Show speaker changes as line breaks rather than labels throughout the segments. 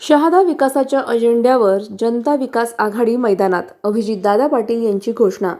शहादा विकासाच्या अजेंड्यावर जनता विकास आघाडी मैदानात. अभिजितदादा पाटील यांची घोषणा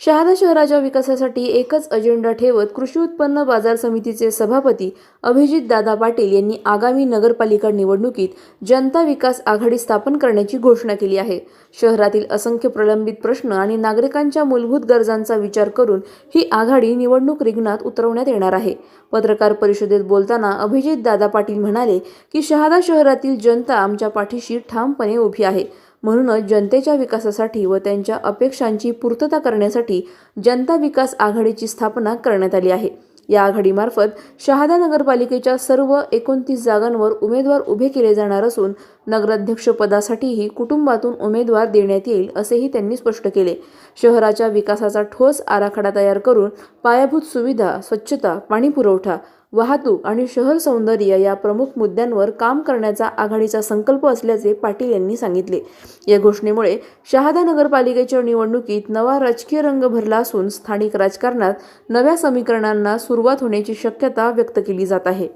शहादा शहराच्या विकासासाठी एकच अजेंडा ठेवत कृषी उत्पन्न बाजार समितीचे सभापती अभिजितदादा पाटील यांनी आगामी नगरपालिका निवडणुकीत जनता विकास आघाडी स्थापन करण्याची घोषणा केली आहे. शहरातील असंख्य प्रलंबित प्रश्न आणि नागरिकांच्या मूलभूत गरजांचा विचार करून ही आघाडी निवडणूक रिंगणात उतरवण्यात येणार आहे. पत्रकार परिषदेत बोलताना अभिजित दादा पाटील म्हणाले की शहादा शहरातील जनता आमच्या पाठीशी ठामपणे उभी आहे. म्हणूनच जनतेच्या विकासासाठी व त्यांच्या अपेक्षांची पूर्तता करण्यासाठी जनता विकास आघाडीची स्थापना करण्यात आली आहे. या आघाडीमार्फत शहादा नगरपालिकेच्या सर्व एकोणतीस जागांवर उमेदवार उभे केले जाणार असून नगराध्यक्षपदासाठीही कुटुंबातून उमेदवार देण्यात येईल असेही त्यांनी स्पष्ट केले. शहराच्या विकासाचा ठोस आराखडा तयार करून पायाभूत सुविधा स्वच्छता पाणीपुरवठा वाहतूक आणि शहर सौंदर्य या प्रमुख मुद्द्यांवर काम करण्याचा आघाडीचा संकल्प असल्याचे पाटील यांनी सांगितले. या घोषणेमुळे शहादा नगरपालिकेच्या निवडणुकीत नवा राजकीय रंग भरला असून स्थानिक राजकारणात नव्या समीकरणांना सुरुवात होण्याची शक्यता व्यक्त केली जात आहे.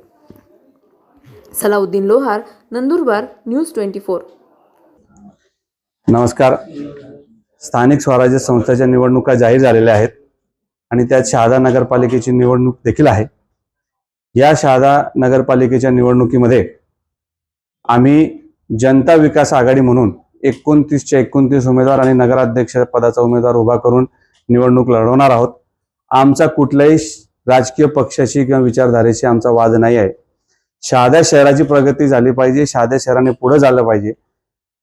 Salauddin Lohar Nandurbar news twenty four.
नमस्कार. स्थानिक स्वराज्य संस्थेच्या निवडणुका जाहीर झालेल्या आहेत आणि त्यात शहादा नगरपालिकेची निवडणूक देखील आहे. या शहादा नगरपालिकेच्या निवडणुकीमध्ये आम्ही जनता विकास आघाडी म्हणून एकोणतीसच्या एकोणतीस उमेदवार आणि नगराध्यक्ष पदाचा उमेदवार उभा करून निवडणूक लढवणार आहोत. आमचा कुठल्याही राजकीय पक्षाशी किंवा विचारधारेशी आमचा वाद नाही आहे. शहाद्या शहराची प्रगती झाली पाहिजे शहाद्या शहराने पुढे झालं पाहिजे.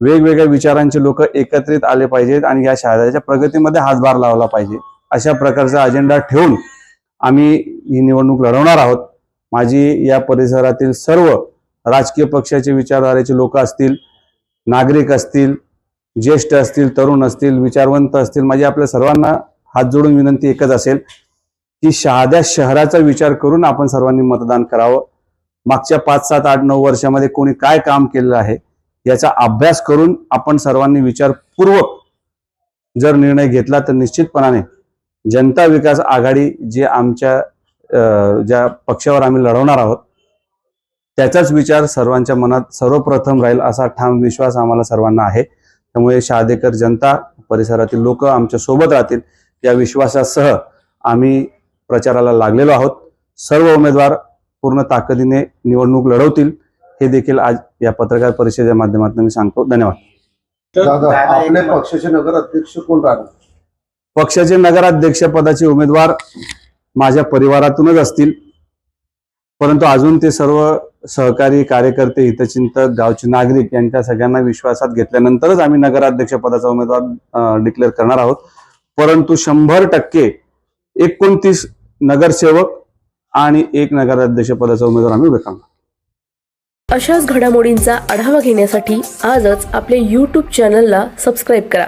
वेगवेगळ्या विचारांचे लोक एकत्रित आले पाहिजेत आणि या शहराच्या प्रगतीमध्ये हातभार लावला पाहिजे. अशा प्रकारचा अजेंडा ठेवून आम्ही ही निवडणूक लढवणार आहोत. माझी या परिसरातील सर्व राजकीय पक्षाचे विचारधारेचे लोक असतील नागरिक असतील ज्येष्ठ असतील तरुण असतील विचारवंत असतील माझी आपल्या सर्वांना हात जोडून विनंती एकच असेल की शहाद्या शहराचा विचार करून आपण सर्वांनी मतदान करावं. मागच्या पाच सात आठ नऊ वर्षामध्ये कोणी काय काम केलेलं आहे याचा अभ्यास करून आपण सर्वांनी विचारपूर्वक जर निर्णय घेतला तर निश्चितपणाने जनता विकास आघाडी जे आमच्या ज्या पक्षावर आम्ही लढवणार आहोत त्याचाच विचार सर्वांच्या मनात सर्वप्रथम राहील असा ठाम विश्वास आम्हाला सर्वांना आहे. त्यामुळे शहादेकर जनता परिसरातील लोक आमच्यासोबत राहतील. या विश्वासासह आम्ही प्रचाराला लागलेलो आहोत. सर्व उमेदवार पूर्ण ताकदीने निवडणूक लढवतील. हे देखील आज या पत्रकार परिषदेच्या माध्यमातून मी सांगतो. धन्यवाद.
पक्षाचे नगर अध्यक्ष कोण राहणार?
पक्षाचे नगराध्यक्ष पदाचे उमेदवार माझ्या परिवारातूनच असतील. परंतु अजून ते सर्व सहकारी कार्यकर्ते हितचिंतक गावचे नागरिक यांच्या सगळ्यांना विश्वासात घेतल्यानंतरच आम्ही नगराध्यक्ष पदाचा उमेदवार डिक्लेअर करणार आहोत. परंतु शंभर टक्के एकोणतीस नगरसेवक आणि एक नगराध्यक्ष पदाचा उमेदवार आम्ही उभे करणार.
अशाच घडामोडींचा आढावा घेण्यासाठी आजच आपल्या यूट्यूब चॅनलला सबस्क्राईब करा.